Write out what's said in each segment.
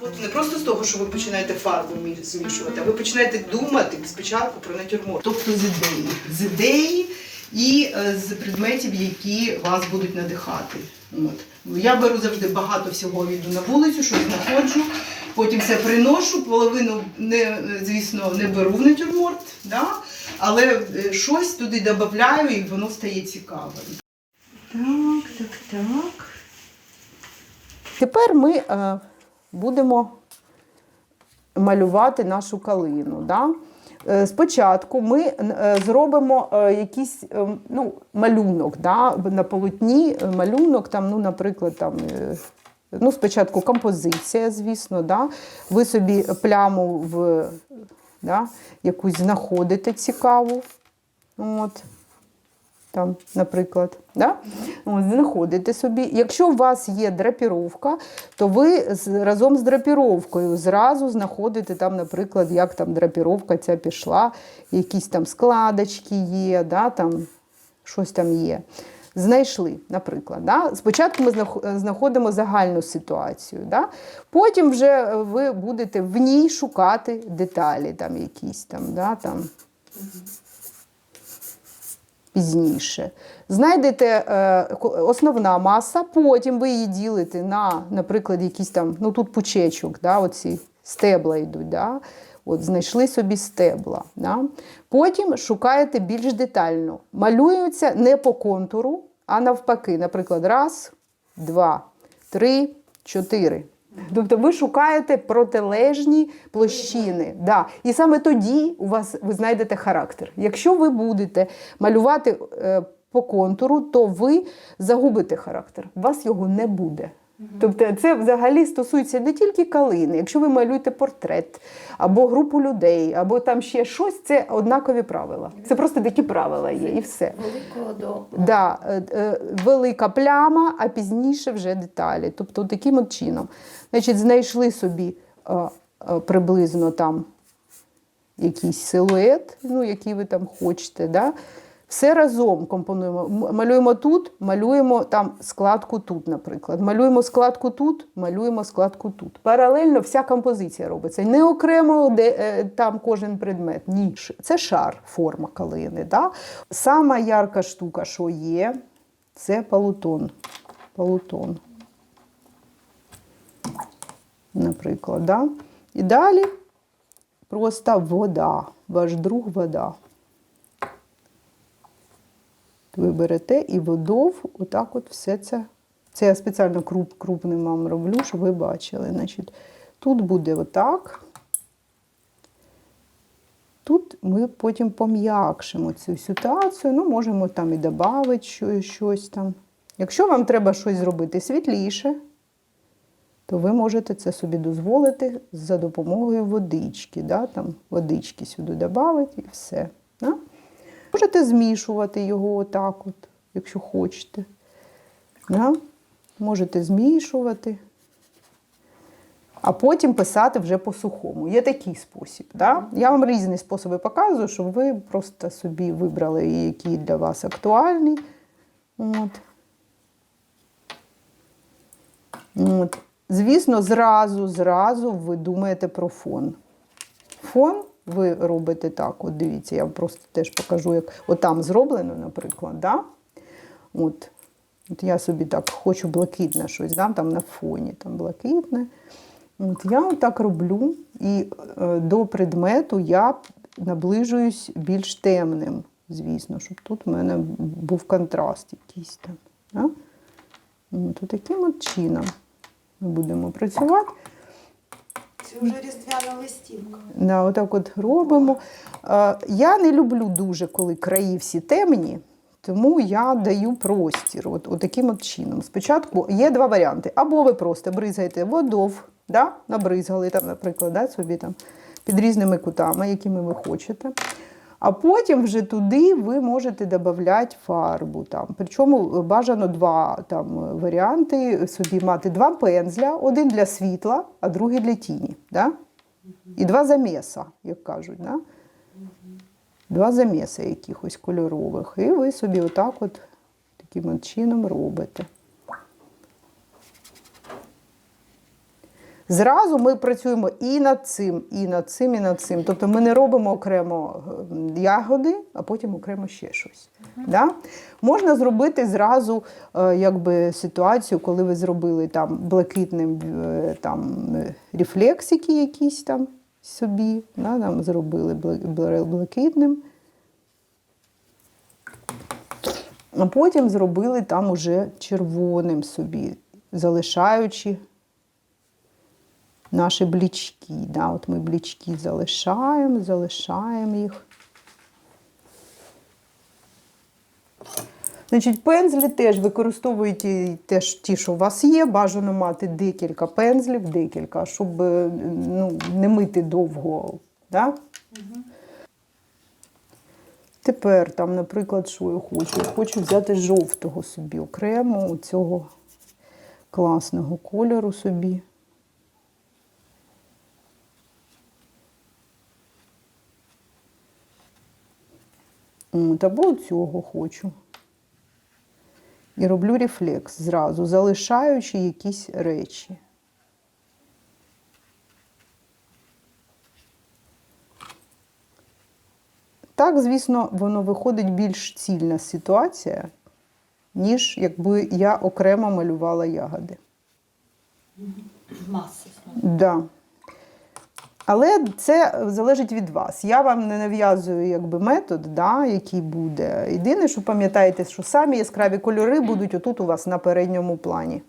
роботу не просто з того, що ви починаєте фарбу мі- змішувати, а ви починаєте думати спочатку про натюрморт. Тобто з ідеї. З ідеї і е, з предметів, які вас будуть надихати. От. Я беру завжди багато всього йду на вулицю, щось знаходжу, потім все приношу, половину не, звісно, не беру в натюрморт, да? але е, щось туди додаю і воно стає цікавим. Так, так, так. Тепер ми е, будемо малювати нашу калину. Да? Е, Спочатку ми е, зробимо е, якийсь ну, малюнок да? на полотні, малюнок, там, ну, наприклад, там, ну, спочатку композиція, звісно. Да? Ви собі пляму в да? якусь знаходите цікаву. От там, наприклад. Да? Знаходите собі. Якщо у вас є драпіровка, то ви разом з драпіровкою зразу знаходите, там, наприклад, як там драпіровка ця пішла, якісь там складочки є, да? там, щось там є. Знайшли, наприклад. Да? Спочатку ми знаходимо загальну ситуацію. Да? Потім вже е, ви будете в ній шукати деталі, там якісь там, да? там, пізніше. Знайдете е, основна маса, потім ви її ділите на, наприклад, якісь там, ну тут пучечок, да, оці стебла йдуть. Да? От, знайшли собі стебла. Да? Потім шукаєте більш детально. Малюються не по контуру, а навпаки. Наприклад, раз, два, три, чотири. Тобто ви шукаєте протилежні площини. Да. І саме тоді у вас ви знайдете характер. Якщо ви будете малювати е, по контуру, то ви загубите характер. У вас його не буде. Тобто це взагалі стосується не тільки калини. Якщо ви малюєте портрет або групу людей, або там ще щось, це однакові правила. Це просто такі правила є, і все. Великого Да, е, е, велика пляма, а пізніше вже деталі. Тобто таким от чином. Значить, знайшли собі е, приблизно там якийсь силует, ну, який ви там хочете. Да? Все разом компонуємо. Малюємо тут, малюємо там складку тут, наприклад. Малюємо складку тут, малюємо складку тут. Паралельно вся композиція робиться. Не окремо де, е, там кожен предмет. Ні. Це шар, форма калини. Да? Сама ярка штука, що є, це полутон. Полутон. Наприклад, да? І далі просто вода. Ваш друг вода. Ви берете і водов, отак от все це. Це я спеціально круп, крупним вам роблю, щоб ви бачили. Значить, тут буде отак. Тут ми потім пом'якшимо цю ситуацію. Ну, можемо там і додати що- щось там. Якщо вам треба щось зробити світліше, то ви можете це собі дозволити за допомогою водички. Да? Там водички сюди додати і все. Да? Можете змішувати його отак, от, якщо хочете. Да? Можете змішувати. А потім писати вже по-сухому. Є такий спосіб. Да? Я вам різні способи показую, щоб ви просто собі вибрали, який для вас актуальний. От. От. Звісно, зразу, зразу ви думаєте про фон. Фон ви робите так, от дивіться, я просто теж покажу, як отам зроблено, наприклад. Да? От. От я собі так хочу блакитне щось, да? там на фоні там блакитне. От я так роблю, і е, до предмету я наближуюсь більш темним, звісно, щоб тут в мене був контраст якийсь там. Да? От, таким от чином ми будемо працювати. Вже різдвяна листівка. Да, отак от робимо. Я не люблю дуже, коли краї всі темні, тому я даю простір. От, от таким от чином. Спочатку є два варіанти. Або ви просто бризгаєте водов, да? набризгали, там, наприклад, да, собі там, під різними кутами, якими ви хочете. А потім вже туди ви можете додати фарбу. Там. Причому бажано два там, варіанти собі мати два пензля, один для світла, а другий для тіні. Да? І два заміса, як кажуть. Да? Два заміси якихось кольорових. І ви собі отак от таким от чином робите. Зразу ми працюємо і над цим, і над цим, і над цим. Тобто ми не робимо окремо е, ягоди, а потім окремо ще щось. Да? Можна зробити зразу е, якби, ситуацію, коли ви зробили там блакитним е, там, рефлексики якісь там собі, да? там зробили бла- бла- блакитним. А потім зробили там уже червоним собі, залишаючи наші блічки. Да? От ми блічки залишаємо, залишаємо їх. Значить, пензлі теж використовуйте теж ті, що у вас є. Бажано мати декілька пензлів, декілька, щоб е, ну, не мити довго. Да? Тепер, там, наприклад, що я хочу? Я хочу взяти жовтого собі окремо, цього класного кольору собі. Або цього хочу. І роблю рефлекс зразу, залишаючи якісь речі. Так, звісно, воно виходить більш цільна ситуація, ніж якби я окремо малювала ягоди. Маси. Да. Але це залежить від вас. Я вам не нав'язую якби, метод, да, який буде. Єдине, що пам'ятаєте, що самі яскраві кольори будуть отут у вас на передньому плані.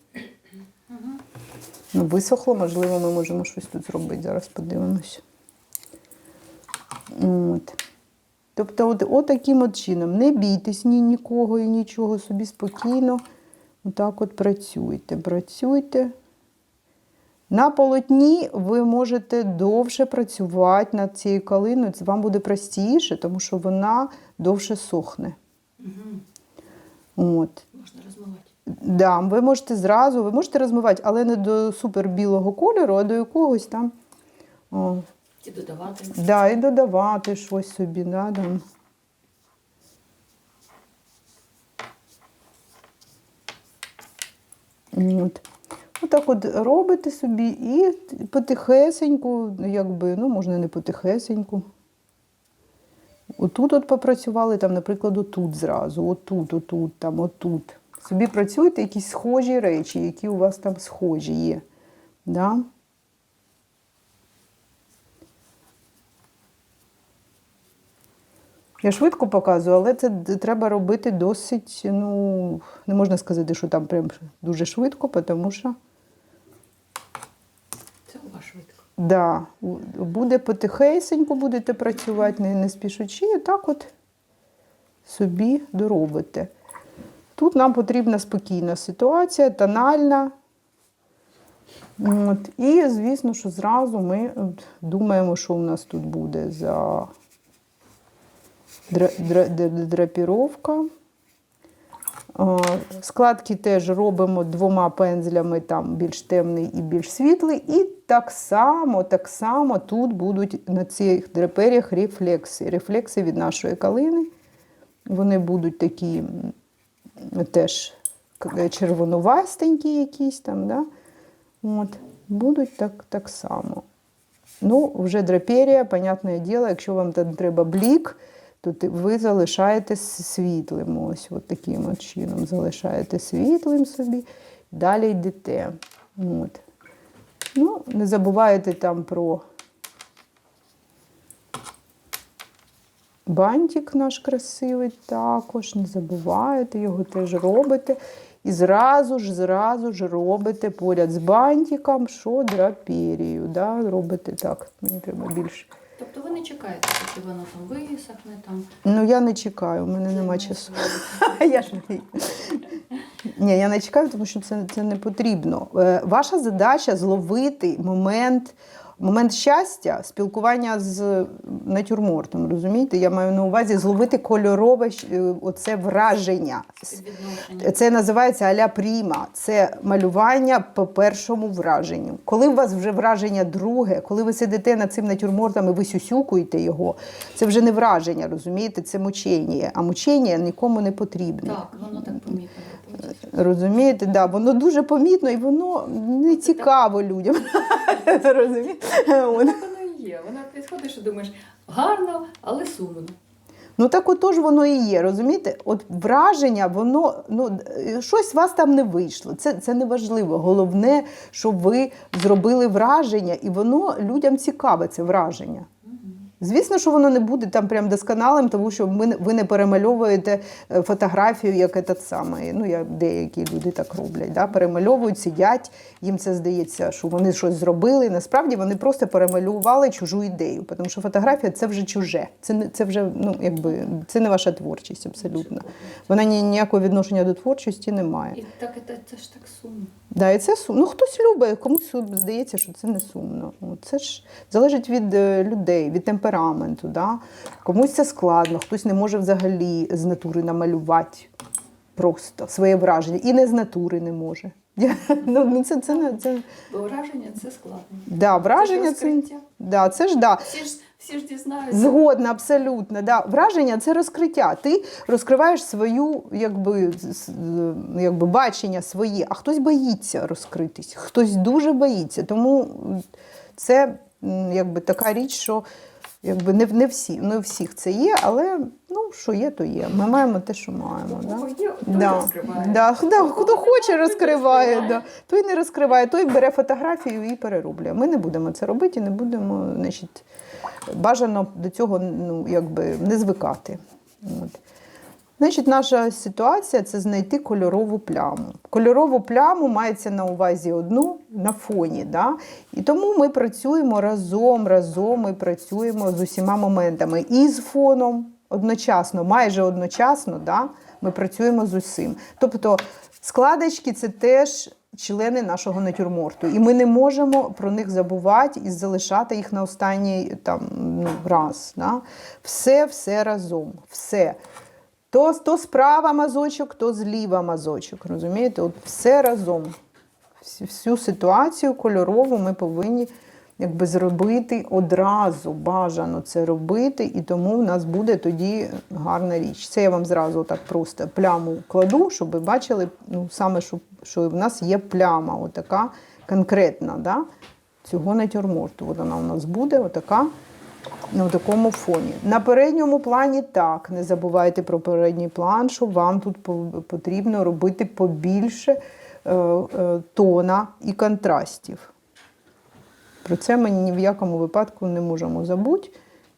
Ну, висохло, можливо, ми можемо щось тут зробити. Зараз подивимось. От. Тобто, от, от таким от чином. Не бійтесь ні нікого і нічого, собі спокійно. Отак от працюйте, працюйте. На полотні ви можете довше працювати над цією калиною. Це вам буде простіше, тому що вона довше сохне. От. Можна розмивати. Да, ви можете зразу, ви можете розмивати, але не до супер білого кольору, а до якогось там. О, І додавати. да, і додавати щось собі. Да, там. От. Отак от робите собі і потихесеньку, якби, ну, можна не потихесеньку. Отут от попрацювали, там, наприклад, отут зразу, отут, отут, там, отут. Собі працюйте якісь схожі речі, які у вас там схожі є. Да? Я швидко показую, але це треба робити досить, ну, не можна сказати, що там прям дуже швидко, тому що Це у вас швидко. Да, буде потихесеньку, будете працювати, не, не спішучи, і так от собі доробите. Тут нам потрібна спокійна ситуація, тональна. От. І, звісно, що зразу ми думаємо, що у нас тут буде за дра- дра- дра- драпіровка. Складки теж робимо двома пензлями, там більш темний і більш світлий. І так само, так само тут будуть на цих драперіях рефлекси. Рефлекси від нашої калини. Вони будуть такі теж червонувастенькі якісь там. Да? От. Будуть так, так само. Ну, вже драперія, понятне діло, якщо вам там треба блік, то ви залишаєте с- світлим. Ось от таким от чином залишаєте світлим собі, далі йдете. От. Ну, не забувайте там про бантик наш красивий також, не забувайте, його теж робите. І зразу ж, зразу ж робите поряд з бантиком, що драперію. Да? Робите так. Мені треба більше. Не чекаєте, поки воно там висохне, там. Ну, я не чекаю, у мене нема часу. Я ж не- Ні, я не чекаю, тому що це, це не потрібно. Е, Ваша задача зловити момент, момент щастя, спілкування з натюрмортом. Розумієте? Я маю на увазі зловити кольорове е, оце враження. Це називається аля пріма. Це малювання по першому враженню. Коли у вас вже враження друге, коли ви сидите над цим натюрмортом і ви сюсюкуєте його, це вже не враження, розумієте? Це мучення. А мучення нікому не потрібне. Так, воно так помітно. Розумієте, да, воно дуже помітно і воно не цікаво людям. Розумієте? І є. Вона підходить, що думаєш, гарно, але сумно. Ну так отож воно і є, розумієте? От враження, воно ну щось у вас там не вийшло. Це, це не важливо. Головне, щоб ви зробили враження, і воно людям цікаве, це враження. Звісно, що воно не буде там прям досконалим, тому що ми, ви не перемальовуєте е, фотографію, як этот самий. Ну, як деякі люди так роблять. Да? Перемальовують, сидять, їм це здається, що вони щось зробили. Насправді вони просто перемалювали чужу ідею, тому що фотографія це вже чуже. Це не це вже ну, якби це не ваша творчість абсолютно. Вона ні, ніякого відношення до творчості не має. І так це, це ж так сумно. Да, і це сум. Ну хтось любить, комусь здається, що це не сумно. Це ж залежить від е, людей, від темпераменту. Да? Комусь це складно, хтось не може взагалі з натури намалювати просто своє враження. І не з натури не може. Ну, ну це, це, це, Бо враження це складно. да, враження це це, да, це ж да. Всі ж, всі ж дізнаються. Згодна, абсолютно. Да. Враження це розкриття. Ти розкриваєш свою якби, якби, бачення своє, а хтось боїться розкритись, хтось дуже боїться. Тому це якби, така річ, що якби, не, не, всі, не у всіх це є, але ну, що є, то є. Ми маємо те, що маємо. Да? Є, Да. Да, да, хто хоче, розкриває, да. той не розкриває, той бере фотографію і перероблює. Ми не будемо це робити і не будемо, значить, бажано до цього ну, якби, не звикати. От. Значить, наша ситуація це знайти кольорову пляму. Кольорову пляму мається на увазі одну на фоні. Да? І тому ми працюємо разом, разом ми працюємо з усіма моментами. І з фоном одночасно, майже одночасно, да? ми працюємо з усім. Тобто складочки це теж члени нашого натюрморту. І ми не можемо про них забувати і залишати їх на останній там, ну, раз. Да? Все, все разом. Все. То, то справа мазочок, то зліва мазочок. Розумієте? От все разом. Всю, ситуацію кольорову ми повинні якби, зробити одразу. Бажано це робити, і тому в нас буде тоді гарна річ. Це я вам зразу так просто пляму кладу, щоб ви бачили, ну, саме, що, що в нас є пляма, отака конкретна да, цього натюрморту. От вона у нас буде, отака на такому фоні. На передньому плані так, не забувайте про передній план, що вам тут потрібно робити побільше е, е, тона і контрастів. Про це ми ні в якому випадку не можемо забути.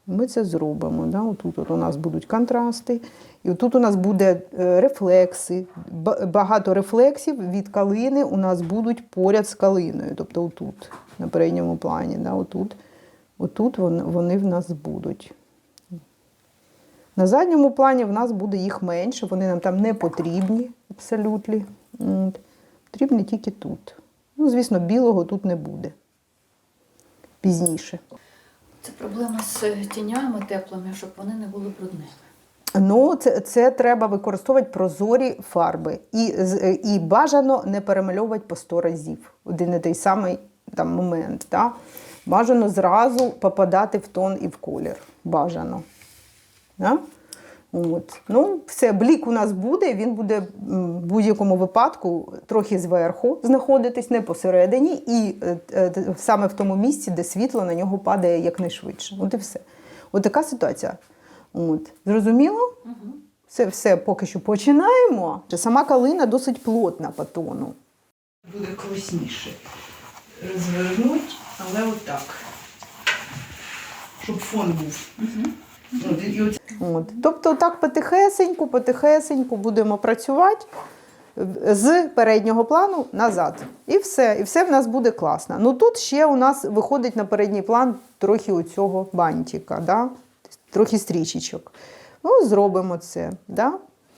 Ми це зробимо. Да? Отут от у нас будуть контрасти, і тут у нас буде е, рефлекси. Багато рефлексів від калини у нас будуть поряд з калиною. Тобто отут, на передньому плані. Да? Отут. Отут вони, в нас будуть. На задньому плані в нас буде їх менше, вони нам там не потрібні абсолютно. От. Потрібні тільки тут. Ну, звісно, білого тут не буде. Пізніше. Це проблема з тінями теплими, щоб вони не були брудними. Ну, це, це треба використовувати прозорі фарби. І, і бажано не перемальовувати по 100 разів. Один і той самий там, момент. Да? Бажано зразу попадати в тон і в колір. Бажано. Да? От. Ну, все, блік у нас буде, він буде в будь-якому випадку трохи зверху знаходитись, не посередині, і е, е, саме в тому місці, де світло на нього падає якнайшвидше. От і все. От така ситуація. От. Зрозуміло? Все, все поки що починаємо. Сама калина досить плотна по тону. Буде класніше. Розвернуть, але отак. Щоб фон був. От, От. Тобто, так потихесеньку, потихесеньку будемо працювати з переднього плану назад. І все. І все в нас буде класно. Ну тут ще у нас виходить на передній план трохи оцього бантика, да? трохи стрічечок. Ну, зробимо це. Да?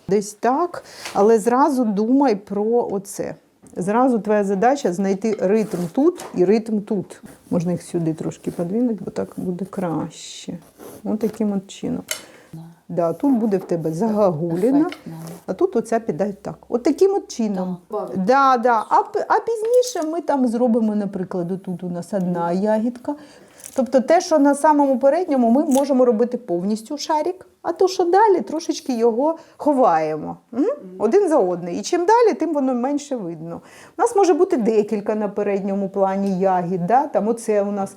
Десь так. Але зразу думай про оце. Зразу твоя задача знайти ритм тут і ритм тут. Можна їх сюди трошки подвинути, бо так буде краще. Ось таким от чином. Да, тут буде в тебе загагуліна, а тут оця піде так. От таким от чином. Да, да. А, а пізніше ми там зробимо, наприклад, тут у нас одна ягідка. Тобто те, що на самому передньому ми можемо робити повністю шарик, а то, що далі, трошечки його ховаємо один за одним. І чим далі, тим воно менше видно. У нас може бути декілька на передньому плані ягід. Да? Там оце у нас.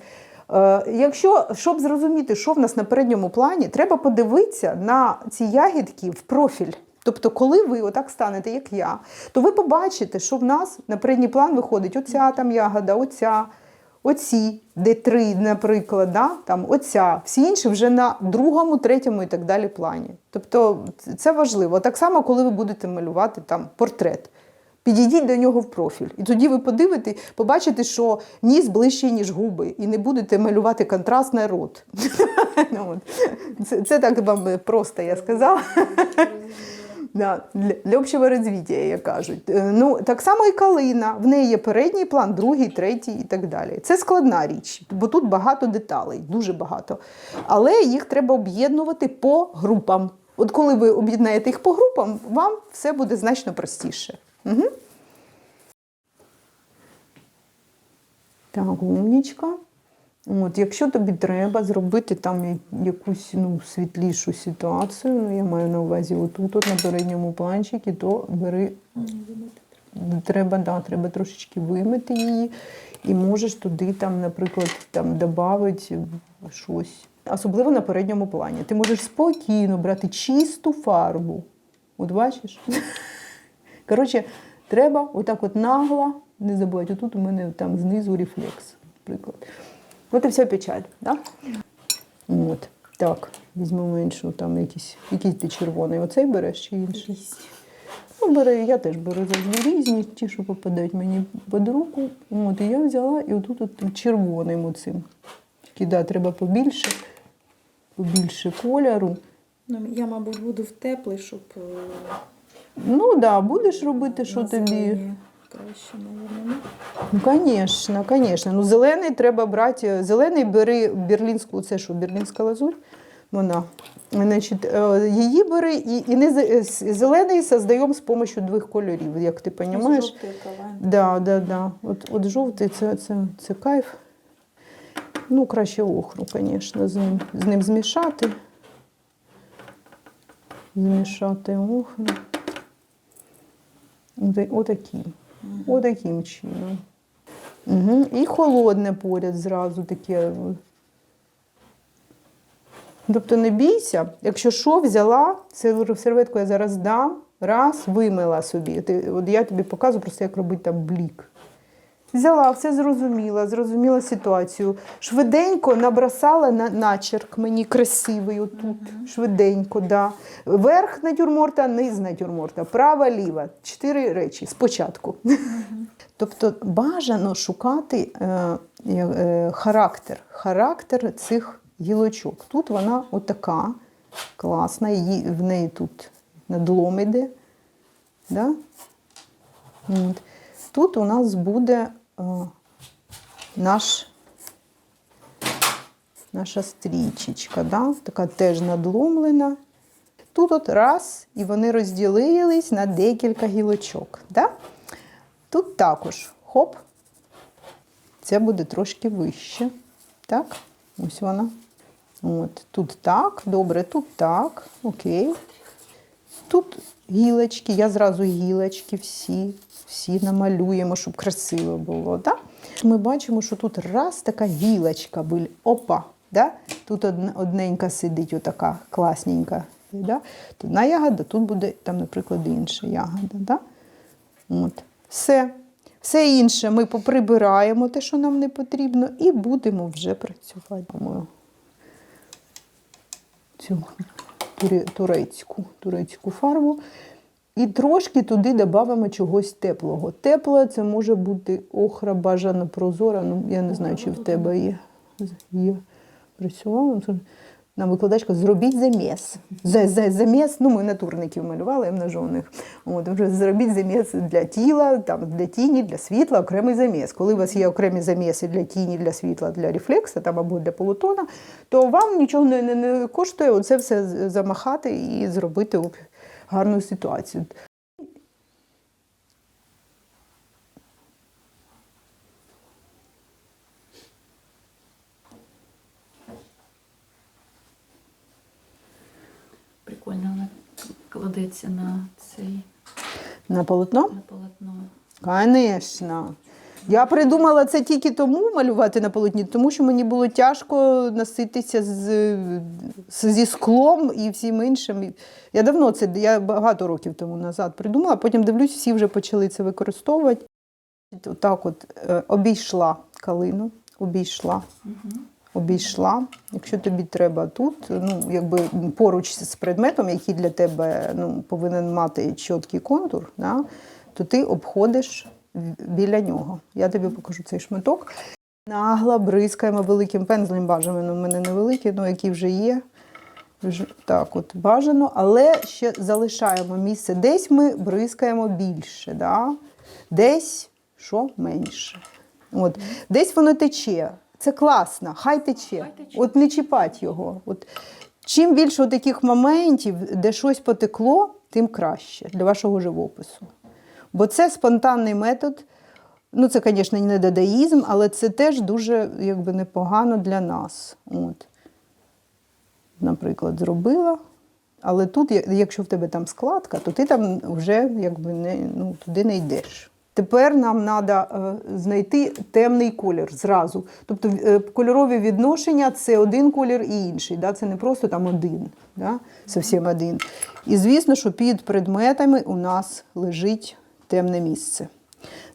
Е, Якщо, щоб зрозуміти, що в нас на передньому плані, треба подивитися на ці ягідки в профіль. Тобто, коли ви отак станете, як я, то ви побачите, що в нас на передній план виходить оця там ягода, оця, оці, де три, наприклад, да? там оця, всі інші вже на другому, третьому і так далі плані. Тобто це важливо. Так само, коли ви будете малювати там портрет. Підійдіть до нього в профіль. І тоді ви подивите, побачите, що ніс ближчий, ніж губи, і не будете малювати контраст на рот. Ну. Це, це так вам просто я сказала. Да, для, для общого розвиття, як кажуть. Е, Ну, так само і калина. В неї є передній план, другий, третій і так далі. Це складна річ, бо тут багато деталей, дуже багато. Але їх треба об'єднувати по групам. От коли ви об'єднаєте їх по групам, вам все буде значно простіше. Угу. Так, умнічка. От, якщо тобі треба зробити там якусь ну, світлішу ситуацію, ну я маю на увазі отут, от на передньому планчикі, то бери. Треба, да, треба трошечки вимити її, і можеш туди, там, наприклад, там, додати щось. Особливо на передньому плані. Ти можеш спокійно брати чисту фарбу. От бачиш? Коротше, треба отак от нагло, не забувати, отут у мене там знизу рефлекс, наприклад. От і вся печаль. Да? От. Так, візьмемо іншу, там якийсь, якийсь ти червоний. Оцей береш чи інший? Ну, бери, я теж беру завжди різні, ті, що попадають мені під руку. От, і я взяла і отут от червоним оцим. Тільки, да, треба побільше, побільше кольору. Ну, я, мабуть, буду в теплий, щоб е, Ну так, да, будеш робити, що тобі. Ну, звісно, звісно. Ну, зелений треба брати. Зелений бери берлінську, це що, берлінська лазурь? Вона. Значить, е, її бери і, і не зелений создаємо з допомогою двох кольорів, як ти розумієш. Жовтий. Да, да, да. От, от жовтий це, це, це кайф. Ну, краще охру, звісно, з ним, з ним змішати. Змішати охру. Ота- Отаким. Отаким чином. Угу. І холодне поряд зразу таке. Тобто не бійся, якщо що, взяла, сер- серветку я зараз дам, раз, вимила собі. Ти, от я тобі показую просто, як робити там блік. Взяла, все зрозуміла, зрозуміла ситуацію. Швиденько набросала на начерк мені красивий отут. Швиденько, да. Верх натюрморта, низ натюрморта, права, ліва. Чотири речі спочатку. Тобто бажано шукати е, е, характер, характер цих гілочок. Тут вона отака класна, її, в неї тут надлом іде. Да? От. Тут у нас буде наш, наша стрічечка, да? така теж надломлена. Тут от раз, і вони розділились на декілька гілочок. Да? Тут також хоп. Це буде трошки вище. Так, ось вона. От, тут так, добре, тут так, окей. Тут гілочки, я зразу гілочки всі, всі намалюємо, щоб красиво було. Да? Ми бачимо, що тут раз така гілочка була. Опа. Да? Тут одненька сидить, отака класненька. Да? Одна ягода, тут буде, там, наприклад, інша ягода. Да? От. Все. Все інше ми поприбираємо те, що нам не потрібно, і будемо вже працювати. По-моєму, Цю турецьку, турецьку фарбу. І трошки туди додамо чогось теплого. Тепле це може бути охра бажано прозора. Ну, я не знаю, чи в тебе є. є. Працювала. Нам викладачка зробіть заміс. За, за, заміс, ну ми натурників малювали множоних. От, вже зробіть заміс для тіла, там, для тіні, для світла, окремий заміс. Коли у вас є окремі заміси для тіні, для світла, для рефлекса там, або для полутона, то вам нічого не, не, не коштує оце все замахати і зробити об- гарну ситуацію. Прикольно вона кладеться на цей. На полотно? На полотно. Конечно. Я придумала це тільки тому малювати на полотні, тому що мені було тяжко носитися з, з- зі склом і всім іншим. Я давно це, я багато років тому назад придумала, потім дивлюсь, всі вже почали це використовувати. Отак от е, обійшла калину, обійшла, обійшла. Якщо тобі треба тут, ну, якби поруч з предметом, який для тебе ну, повинен мати чіткий контур, да, то ти обходиш біля нього. Я тобі покажу цей шматок. Нагло бризкаємо великим пензлем бажано. У мене невеликий, але який вже є. Так, от бажано, але ще залишаємо місце. Десь ми бризкаємо більше, да? десь що менше. От. Десь воно тече. Це класно, хай тече. Хай тече. От не чіпать його. От. Чим більше таких моментів, де щось потекло, тим краще для вашого живопису. Бо це спонтанний метод. Ну, це, звісно, не дадаїзм, але це теж дуже якби, непогано для нас. От. Наприклад, зробила. Але тут, якщо в тебе там складка, то ти там вже якби не, ну, туди не йдеш. Тепер нам треба знайти темний колір зразу. Тобто е, кольорові відношення це один колір і інший. Да? Це не просто там один, да? зовсім один. І звісно, що під предметами у нас лежить темне місце.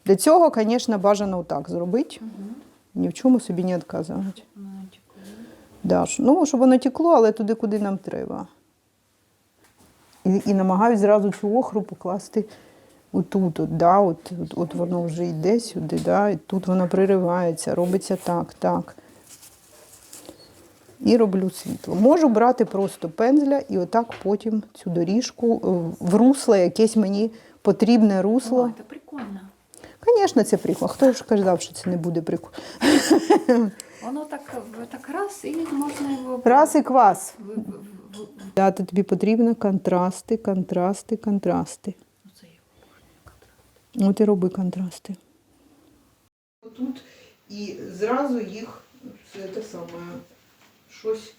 Для цього, звісно, бажано так зробити. Ні в чому собі не відказувати. Да, ну, щоб воно текло, але туди, куди нам треба. І, і намагаюсь зразу цю охру покласти отут. От, да, от, от, от воно вже йде сюди, да, і тут воно приривається, робиться так, так. І роблю світло. Можу брати просто пензля і отак потім цю доріжку е, в русло, якесь мені потрібне русло. О, це прикольно. Звісно, це прикол. Хто ж казав, що це не буде прикол? Воно так, так раз і можна його Раз і квас. Дати тобі потрібно контрасти, контрасти, контрасти. От і роби контрасти. Тут і зразу їх все те саме, щось,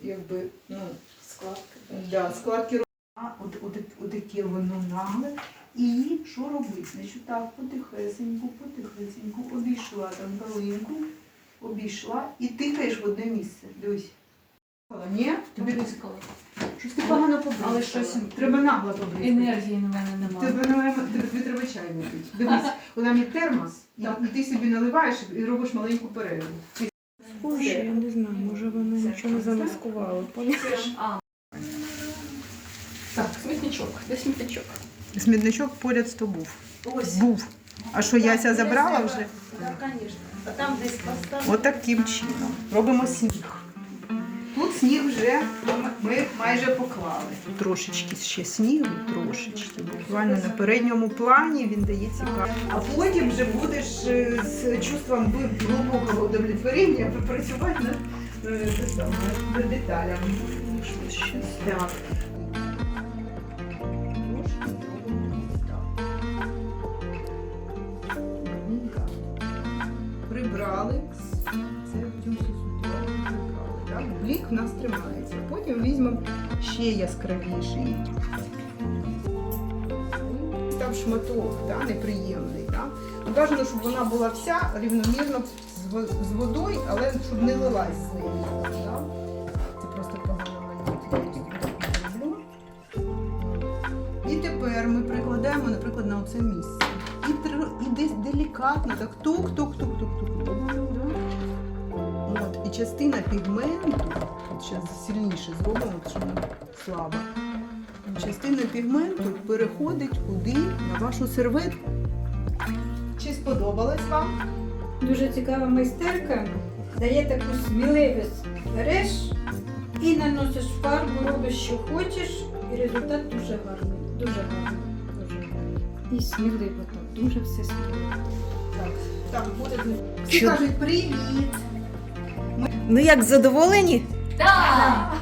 якби, ну, Складки. да, складки ро- А, от, от, от таке воно нагле. І що робити? Значить, так, потихесеньку, потихесеньку, обійшла там калинку, обійшла і тикаєш в одне місце. Дивись. Ні? Тобі Бризкала. щось ти погано побризкала. Але щось- Треба нагло побризкати. Енергії в мене немає. Тебе немає, тебе, тобі треба чай випити. Дивись, вона є термос, і, і ти собі наливаєш і робиш маленьку перерву. Ти Боже, я не знаю, може вона нічого не замаскувала. А. Смітничок. Де смітничок? Смітничок поряд з тобою був. Ось. Був. А що, яся забрала вже? Так, звісно. А там десь поставили. Отаким чином. Робимо сніг. Тут сніг вже ми майже поклали. Трошечки ще снігу, трошечки. Буквально на передньому плані він дає цікаво. А потім вже будеш е, з чувством глибокого удовлетворення працювати е, над деталями. Так. Ще яскравіший. Там шматок, да, неприємний. Да? Ну, бажано, щоб вона була вся рівномірно з водою, але щоб не лилась з нею. Да? Це просто погано. І тепер ми прикладаємо, наприклад, на оце місце. І, і десь делікатно, так тук-тук-тук-тук-тук. І частина пігменту, зараз сильніше зробимо, тому що вона слаба. Частина пігменту переходить куди? На вашу серветку. Чи сподобалось вам? Дуже цікава майстерка. Дає таку сміливість. Береш і наносиш фарбу, робиш, що хочеш, і результат дуже гарний. Дуже гарний. Дуже гарний. І сміливо так, дуже все сміливо. Так, так буде. Всі кажуть привіт. Ну як задоволені? Так!